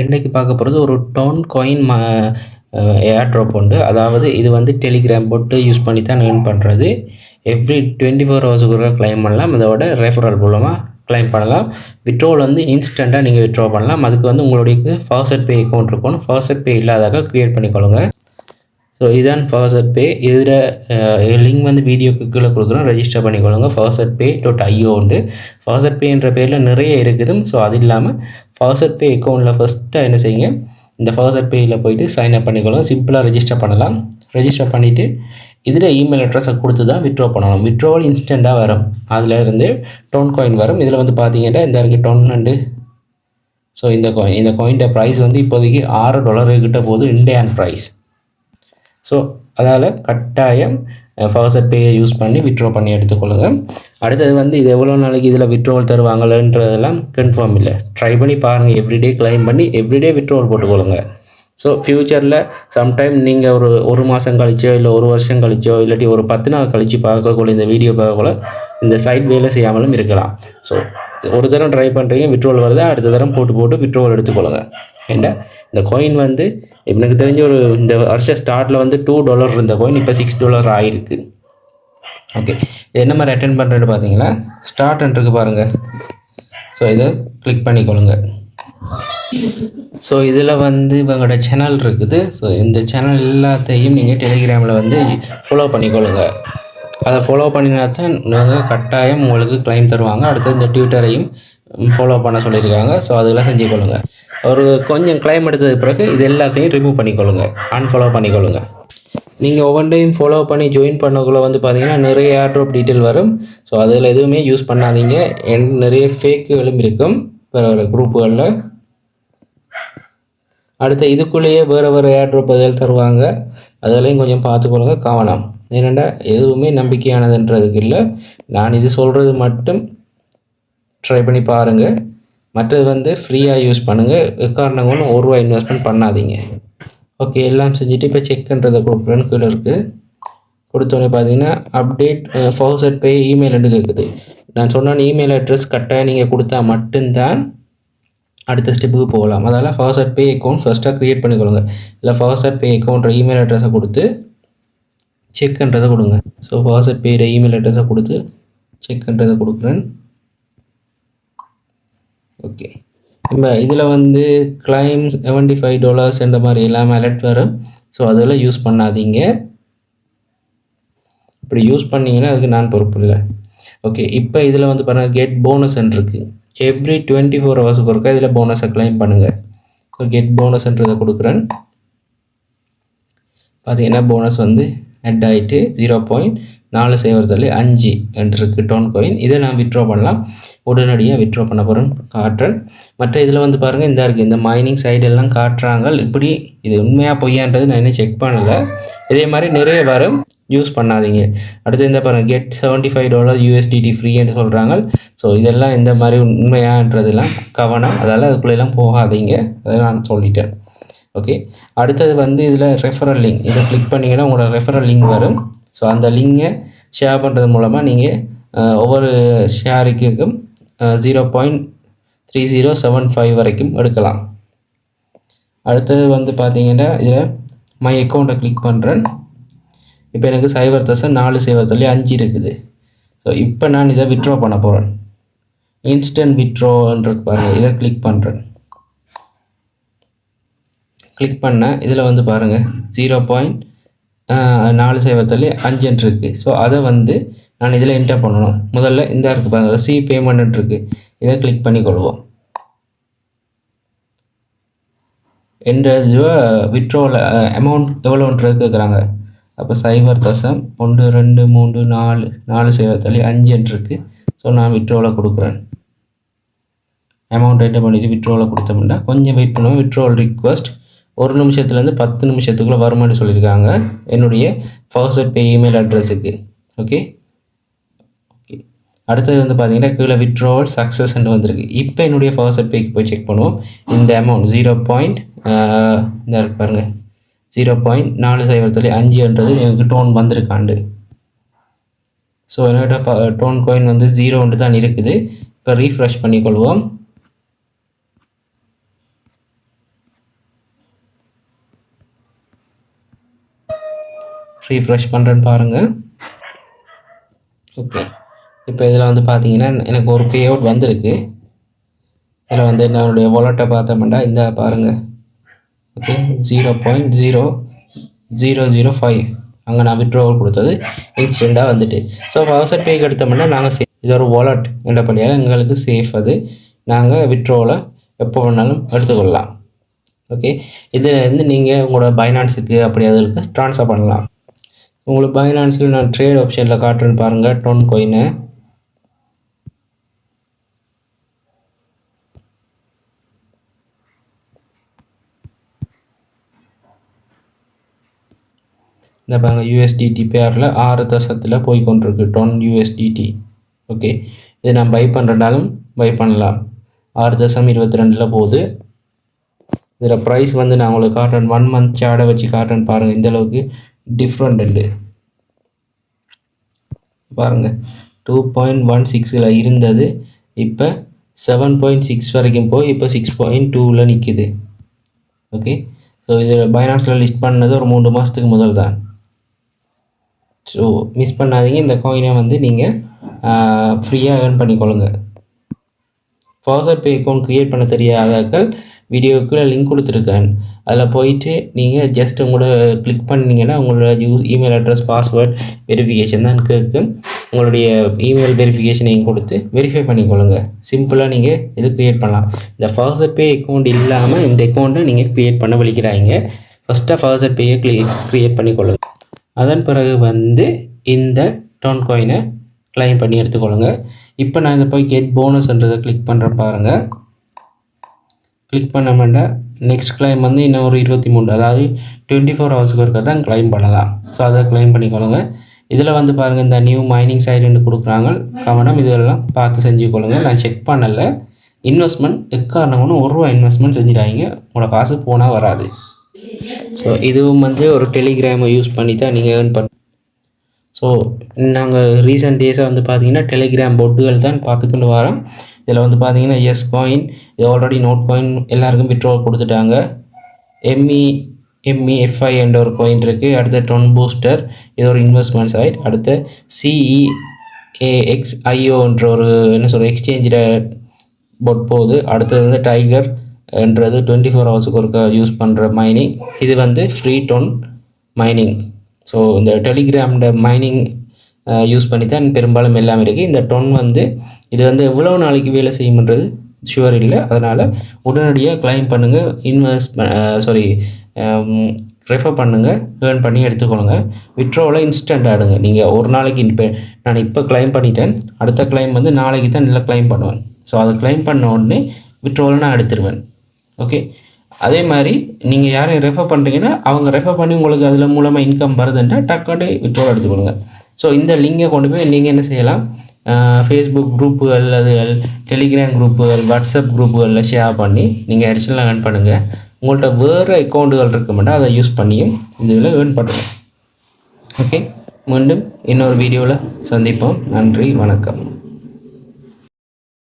இன்றைக்கு பார்க்க போகிறது ஒரு டோன் காயின் ம ஏர் ட்ராப் உண்டு. அதாவது இது வந்து டெலிகிராம் போட்டு யூஸ் பண்ணி தான் ஏர்ன் பண்ணுறது எவ்ரி டுவெண்ட்டி ஃபோர் ஹவர்ஸுக்கு கிளைம் பண்ணலாம். இதோட ரெஃபரல் மூலமாக கிளைம் பண்ணலாம். விட்ரோல் வந்து இன்ஸ்டண்ட்டாக நீங்கள் விட்ரா பண்ணலாம். அதுக்கு வந்து உங்களுடைய ஃபாஸ்ட் பே அக்கௌண்ட் இருக்கணும். ஃபாஸ்ட் பே இல்லாதாக்க க்ரியேட் பண்ணிக்கொள்ளுங்க. ஸோ இதுதான் ஃபவர்சட் பே இதில் லிங்க் வந்து வீடியோக்கு கீழே கொடுக்குறோம். ரெஜிஸ்டர் பண்ணிக்கொள்ளுங்க. ஃபாஸ்ட் பே டாட் ஐஓ உண்டு. ஃபாஸ்ட் பேன்ற பேரில் நிறைய இருக்குது. ஸோ அது இல்லாமல் ஃபவர்சட் பே அக்கௌண்ட்டில் ஃபஸ்ட்டாக என்ன செய்யுங்க? இந்த ஃபவர்சட் பேயில் போயிட்டு சைன் அப் பண்ணிக்கொள்ளுங்க. சிம்பிளாக ரெஜிஸ்டர் பண்ணலாம். ரெஜிஸ்டர் பண்ணிவிட்டு இதில் இமெயில் அட்ரஸை கொடுத்து தான் விட்ரா பண்ணணும். விட்ரோவல் இன்ஸ்டண்ட்டாக வரும். அதில் இருந்து டோன் காயின் வரும். இதில் வந்து பார்த்தீங்கன்னா இந்த இருக்குது டொன் அண்டு ஸோ இந்த காயின் இந்த காயின்ட ப்ரைஸ் வந்து இப்போதைக்கு ஆறு டாலர் கிட்ட போகுது. இண்டியன் ப்ரைஸ் ஸோ அதால் கட்டாயம் ஃபாஸ்ட் பேயை யூஸ் பண்ணி விட்ரா பண்ணி எடுத்துக்கொள்ளுங்க. அடுத்தது வந்து இது எவ்வளோ நாளைக்கு இதில் விட்ரோவல் தருவாங்களன்றதெல்லாம் கன்ஃபார்ம் இல்லை. ட்ரை பண்ணி பாருங்கள் எவ்ரிடே கிளைம் பண்ணி எவ்ரிடே விட்ரோவல் போட்டுக்கொள்ளுங்க. ஸோ ஃப்யூச்சரில் சம்டைம் நீங்கள் ஒரு ஒரு மாதம் கழிச்சோ இல்லை ஒரு வருஷம் கழிச்சோ இல்லாட்டி ஒரு பத்து நாள் கழித்து பார்க்கக்கூடிய இந்த வீடியோ பார்க்கக்குள்ள இந்த சைட் வேலை செய்யாமலும் இருக்கலாம். ஸோ ஒரு தரம் ட்ரை பண்ணுறீங்க விட்ரோல் வருது? அடுத்த தரம் போட்டு போட்டு விட்ரோல் எடுத்துக்கொள்ளுங்க. ஏண்டா? இந்த கோயின் வந்து எனக்கு தெரிஞ்ச ஒரு இந்த வருஷம் ஸ்டார்ட்டில் வந்து டூ டாலர் இருந்த கோயின் இப்போ சிக்ஸ் டாலர் ஆகிருக்கு ஓகே இது என்ன மாதிரி அட்டன் பண்ணுறேன்னு பார்த்தீங்கன்னா ஸ்டார்ட்ன்றிருக்கு பாருங்கள் ஸோ இதை கிளிக் பண்ணிக்கொள்ளுங்க. ஸோ இதில் வந்து இவங்களோட சேனல் இருக்குது. ஸோ இந்த சேனல் எல்லாத்தையும் நீங்கள் டெலிகிராமில் வந்து ஃபாலோ பண்ணிக்கொள்ளுங்கள் அதை ஃபாலோ பண்ணினா தான் நாங்கள் கட்டாயம் உங்களுக்கு கிளைம் தருவாங்க. அடுத்து இந்த ட்விட்டரையும் ஃபாலோ பண்ண சொல்லியிருக்காங்க. ஸோ அதெல்லாம் செஞ்சு கொள்ளுங்கள் ஒரு கொஞ்சம் கிளைம் எடுத்தது பிறகு இது எல்லாத்தையும் ரிமூவ் பண்ணிக்கொள்ளுங்கள் அன்ஃபாலோ பண்ணிக்கொள்ளுங்க. நீங்கள் ஒவ்வொன்றையும் ஃபாலோ பண்ணி ஜாயின் பண்ணக்குள்ளே வந்து பார்த்தீங்கன்னா நிறைய ஏர்ட்ராப் டீட்டெயில் வரும். ஸோ அதில் எதுவுமே யூஸ் பண்ணாதீங்க. என் நிறைய ஃபேக்குகளும் இருக்கும். வேறு வேறு குரூப்புகளில் அடுத்து இதுக்குள்ளேயே வேறு வேறு ஏர்ட்ராப் பதில் தருவாங்க. அதெல்லாம் கொஞ்சம் பார்த்துக்கொள்ளுங்க. கவனம். ஏனெண்டா எதுவுமே நம்பிக்கையானதுன்றதுக்கு இல்லை நான் இது சொல்கிறது மட்டும் ட்ரை பண்ணி பாருங்கள் மற்றது வந்து ஃப்ரீயாக யூஸ் பண்ணுங்கள் எக்காரணம் கொண்டு ஒரு ரூபா இன்வெஸ்ட்மெண்ட் பண்ணாதீங்க. ஓகே எல்லாம் செஞ்சுட்டு இப்போ செக்ன்றதை கொடுக்குறேன்னு கீழே இருக்குது கொடுத்தோடனே பார்த்தீங்கன்னா அப்டேட் ஃபார்வர்ட் பே இமெயில் கேட்குது. நான் சொன்ன இமெயில் அட்ரஸ் கரெக்டாக நீங்கள் கொடுத்தா மட்டும்தான் அடுத்த ஸ்டெப்புக்கு போகலாம். அதனால் ஃபாஸ்ட் பே அக்கௌண்ட் ஃபஸ்ட்டாக க்ரியேட் பண்ணிக்கொள்ளுங்க. இல்லை ஃபாஸ்ட் பே அக்கௌண்ட்ற இமெயில் அட்ரஸை கொடுத்து செக்ன்றதை கொடுங்க. ஸோ வாட்ஸ்அப் பேர் இமெயில் அட்ரஸை கொடுத்து செக்ன்றதை கொடுக்குறேன். ஓகே இப்போ இதில் வந்து கிளைம் செவன்டி ஃபைவ் டாலர்ஸ் இந்த மாதிரி எல்லாமே அலர்ட் வரும். ஸோ அதெல்லாம் யூஸ் பண்ணாதீங்க. இப்படி யூஸ் பண்ணிங்கன்னா அதுக்கு நான் பொறுப்பு இல்லை. ஓகே இப்போ இதில் வந்து பாருங்கள் கெட் போனஸ் இருக்குது எவ்ரி டுவெண்ட்டி ஃபோர் ஹவர்ஸுக்கு ஒருக்கா இதில் போனஸை கிளைம் பண்ணுங்கள் ஸோ கெட் போனஸ்ன்றதை கொடுக்குறேன். பார்த்தீங்கன்னா போனஸ் வந்து ஆட் ஆகிட்டு ஜீரோ பாயிண்ட் நாலு செய்வதில் அஞ்சு என்று டோன் கோயின் இதை நான் விட்ரோ பண்ணலாம். உடனடியாக விட்ரோ பண்ண போகிறேன் காட்டுறேன் மற்ற இதில் வந்து பாருங்கள் இந்த இருக்குது இந்த மைனிங் சைடெல்லாம் காட்டுறாங்க. இப்படி இது உண்மையாக பொய்யான்றது நான் இன்னும் செக் பண்ணலை. இதே மாதிரி நிறைய வரும். யூஸ் பண்ணாதீங்க. அடுத்து இந்த பாருங்கள் get seventy five dollar USDT ஃப்ரீன்னு சொல்கிறாங்க ஸோ இதெல்லாம் இந்த மாதிரி உண்மையான்றதெல்லாம் கவனம். அதால் அதுக்குள்ளெல்லாம் போகாதீங்க. அதை நான் சொல்லிட்டேன். ஓகே அடுத்தது வந்து இதில் ரெஃபரல் லிங்க் இதை கிளிக் பண்ணிங்கன்னா உங்களோட ரெஃபரல் லிங்க் வரும். ஸோ அந்த லிங்கை ஷேர் பண்ணுறது மூலமாக நீங்கள் ஒவ்வொரு ஷேருக்கும் zero point three zero seven five வரைக்கும் எடுக்கலாம். அடுத்தது வந்து பார்த்தீங்கன்னா இதில் மை அக்கௌண்ட்டை கிளிக் பண்ணுறேன் இப்போ எனக்கு சைபர் தசம் நாலு சைபர் தள்ளி அஞ்சு இருக்குது. ஸோ இப்போ நான் இதை விட்ரா பண்ண போகிறேன் இன்ஸ்டன்ட் விட்ரோன்றது பாருங்கள் இதை கிளிக் பண்ணுறேன் கிளிக் பண்ணேன் இதில் வந்து பாருங்கள் ஜீரோ பாயிண்ட் நாலு சைவத்தள்ளி அஞ்சுன்ட்டு இருக்குது ஸோ அதை வந்து நான் இதில் என்டர் பண்ணணும். முதல்ல இந்த இருக்குது பாருங்கள் ரிசீவ் பேமெண்ட் இருக்குது இதை கிளிக் பண்ணி கொள்வோம். என்ற விட்ரோவில் அமௌண்ட் எவ்வளோன்றது கேட்குறாங்க அப்போ சைபர் தசம் ஒன்று ரெண்டு மூன்று நாலு நாலு சைபர் தள்ளி அஞ்சுன்னு ஸோ நான் விட்ரோவில் கொடுக்குறேன். அமௌண்ட் என்டர் பண்ணிவிட்டு விட்ரோவில் கொடுத்தோம்னா கொஞ்சம் வெயிட் பண்ணுவோம் விட்ரோல் ரிக்வஸ்ட் ஒரு நிமிஷத்துலேருந்து பத்து நிமிஷத்துக்குள்ளே வருமானு சொல்லியிருக்காங்க என்னுடைய ஃபாஸ்ட் பே இமெயில் அட்ரஸுக்கு ஓகே ஓகே அடுத்தது வந்து பார்த்தீங்கன்னா கீழே விட்ரோவல் சக்ஸஸ்ன்னு வந்திருக்கு. இப்போ என்னுடைய ஃபாஸ்ட் பேக்கு போய் செக் பண்ணுவோம். இந்த அமௌண்ட் ஜீரோ பாயிண்ட் இந்த பாருங்கள் ஜீரோ பாயிண்ட் நாலு சைவத்தில் அஞ்சுன்றது எனக்கு டோன் வந்திருக்காண்டு. ஸோ என்னோட டோன் கோயின் வந்து ஜீரோன்று தான் இருக்குது. இப்போ ரீஃப்ரெஷ் பண்ணிக்கொள்வோம். ரீஃப்ரெஷ் பண்ணுறேன்னு பாருங்கள் ஓகே இப்போ இதில் வந்து பார்த்தீங்கன்னா எனக்கு ஒரு பே அவுட் வந்திருக்கு. இதில் வந்து என்னுடைய வாலெட்டை பார்த்தோம்னா இந்த பாருங்கள் okay zero point zero zero zero five அங்கே நான் விட்ரோவல் கொடுத்தது. இன்ஸ்டண்ட்டாக வந்துட்டு. ஸோ வாட்ஸ்அப் பேக்கு எடுத்தோம்னா நாங்கள் சே இது ஒரு வாலெட் என்றபடியாக எங்களுக்கு சேஃப் அது. நாங்கள் விட்ரோவில் எப்போ வேணாலும் எடுத்துக்கொள்ளலாம். ஓகே இதில் இருந்து நீங்கள் உங்களோட பைனான்ஸுக்கு அப்படி அதுக்கு ட்ரான்ஸ்ஃபர் பண்ணலாம். உங்களுக்கு பைனான்ஸில் நான் ட்ரேட் ஆப்ஷனில் காட்டுறேன்னு பாருங்கள் டொன் கோயினை இந்த பாருங்கள் யூஎஸ்டிடி பேரில் ஆறு தசத்தில் போய் கொண்டிருக்கு. டொன் யூஎஸ்டிடி ஓகே இது நான் பை பண்ணுறனாலும் பை பண்ணலாம். ஆறு தசம் இருபத்தி ரெண்டில் போகுது. இதில் ப்ரைஸ் வந்து நான் உங்களுக்கு காட்டுறேன். ஒன் மந்த் சேடை வச்சு காட்டுறேன் பாருங்கள் இந்த அளவுக்கு டிஃப்ரெண்ட் உண்டு பாருங்கள் டூ பாயிண்ட் ஒன் சிக்ஸில் இருந்தது. இப்போ செவன் பாயிண்ட் சிக்ஸ் வரைக்கும் போய் இப்போ சிக்ஸ் பாயிண்ட் டூவில் நிற்கிது ஓகே ஸோ இது பைனான்ஸில் லிஸ்ட் பண்ணது ஒரு மூணு மாதத்துக்கு முதல் தான் ஸோ மிஸ் பண்ணாதீங்க. இந்த காயினை வந்து நீங்கள் ஃப்ரீயாக ஏர்ன் பண்ணிக்கொள்ளுங்க. ஃபாசர் பே அக்கௌண்ட் க்ரியேட் பண்ண தெரியாதாக்கள் வீடியோக்குள்ள லிங்க் கொடுத்துருக்கேன். அதில் போயிட்டு நீங்கள் ஜஸ்ட் உங்களோட கிளிக் பண்ணிங்கன்னா உங்களோட you email address password verification தான் கேட்கும் உங்களுடைய இமெயில் வெரிஃபிகேஷனையும் கொடுத்து வெரிஃபை பண்ணிக்கொள்ளுங்க. சிம்பிளாக நீங்கள் இது க்ரியேட் பண்ணலாம். இந்த ஃபாஸ்ட் பே அக்கௌண்ட் இல்லாமல் இந்த அக்கௌண்ட்டை நீங்கள் க்ரியேட் பண்ண வலிக்கிறாங்க. ஃபஸ்ட்டாக ஃபாஸ்ட் பேயை க்ளி க்ரியேட் பண்ணிக்கொள்ளுங்க. அதன் பிறகு வந்து இந்த டோன் காயினை கிளைம் பண்ணி எடுத்துக்கொள்ளுங்க. இப்போ நான் இதை போய் கெட் போனஸ்ன்றதை கிளிக் பண்ணுற பாருங்கள் கிளிக் பண்ண மாட்டேன் நெக்ஸ்ட் கிளைம் வந்து இன்னும் ஒரு இருபத்தி மூணு அதாவது டுவெண்ட்டி ஃபோர் ஹவர்ஸ்க்கு இருக்க தான் கிளைம் பண்ணலாம். ஸோ அதை கிளைம் பண்ணிக்கொள்ளுங்க. இதில் வந்து பாருங்கள் இந்த நியூ மைனிங் சைடுன்னு கொடுக்குறாங்க. கவனம் இதெல்லாம் பார்த்து செஞ்சுக்கொள்ளுங்க. நான் செக் பண்ணலை. இன்வெஸ்ட்மெண்ட் எக்காரணம் ஒரு ரூபா இன்வெஸ்ட்மெண்ட் செஞ்சிடாங்க உங்களோட காசு போனால் வராது. ஸோ இதுவும் வந்து ஒரு டெலிகிராமை யூஸ் பண்ணி தான் நீங்கள் ஏர்ன் பண்ண ஸோ நாங்கள் ரீசெண்ட் டேஸாக வந்து பார்த்தீங்கன்னா டெலிகிராம் பொட்டுகள் தான் பார்த்துக்கொண்டு வரோம். இதில் வந்து பார்த்தீங்கன்னா எஸ் காயின் இது ஆல்ரெடி நோட் காயின் எல்லாருக்கும் விட்ரோல் கொடுத்துட்டாங்க. எம்இ எம்இ எஃப்ஐ என்ற ஒரு காயின் இருக்குது அடுத்து டொன் பூஸ்டர் இது ஒரு இன்வெஸ்ட்மெண்ட் சைட் அடுத்து சிஇ ஏஎக்ஸ் ஐஓன்ற ஒரு என்ன சொல்கிற எக்ஸ்சேஞ்சில் பொட் போகுது. அடுத்தது வந்து டைகர் என்றது டுவெண்ட்டி ஃபோர் ஹவர்ஸுக்கு ஒருக்க யூஸ் பண்ணுற மைனிங் இது வந்து ஃப்ரீ டொன் மைனிங் ஸோ இந்த டெலிகிராம்ட மைனிங் யூஸ் பண்ணி தான் பெரும்பாலும் எல்லாமே இருக்குது இந்த டொன் வந்து இது வந்து எவ்வளோ நாளைக்கு வேலை செய்யும்ன்றது ஷுவர் இல்லை. அதனால் உடனடியாக கிளைம் பண்ணுங்கள் இன்வெஸ்ட் சாரி ரெஃபர் பண்ணுங்கள் ஏர்ன் பண்ணி எடுத்துக்கொள்ளுங்க. விட்ரோவில் இன்ஸ்டன்ட் ஆடுங்க. நீங்கள் ஒரு நாளைக்கு இப்போ நான் இப்போ கிளைம் பண்ணிட்டேன். அடுத்த கிளைம் வந்து நாளைக்கு தான் நல்லா கிளைம் பண்ணுவேன். ஸோ அதை கிளைம் பண்ண உடனே விட்ரோவில் நான் எடுத்துருவேன். ஓகே அதே மாதிரி நீங்கள் யாரையும் ரெஃபர் பண்ணுறீங்கன்னா அவங்க ரெஃபர் பண்ணி உங்களுக்கு அதில் மூலமாக இன்கம் வருதுன்ட்டா டக்காண்டே விட்ரோல் எடுத்துக்கொள்ளுங்க. ஸோ இந்த லிங்கை கொண்டு போய் நீங்கள் என்ன செய்யலாம்? ஃபேஸ்புக் குரூப்புகள் அது டெலிகிராம் குரூப்புகள் வாட்ஸ்அப் குரூப்புகளில் ஷேர் பண்ணி நீங்கள் அடிஷனலாக ஏர்ன் பண்ணுங்கள் உங்கள்கிட்ட வேறு அக்கௌண்ட்டுகள் இருக்க மாட்டா அதை யூஸ் பண்ணியும் இதில் ஏர்ன் பண்ணுங்கள் ஓகே மீண்டும் இன்னொரு வீடியோவில் சந்திப்போம். நன்றி வணக்கம்.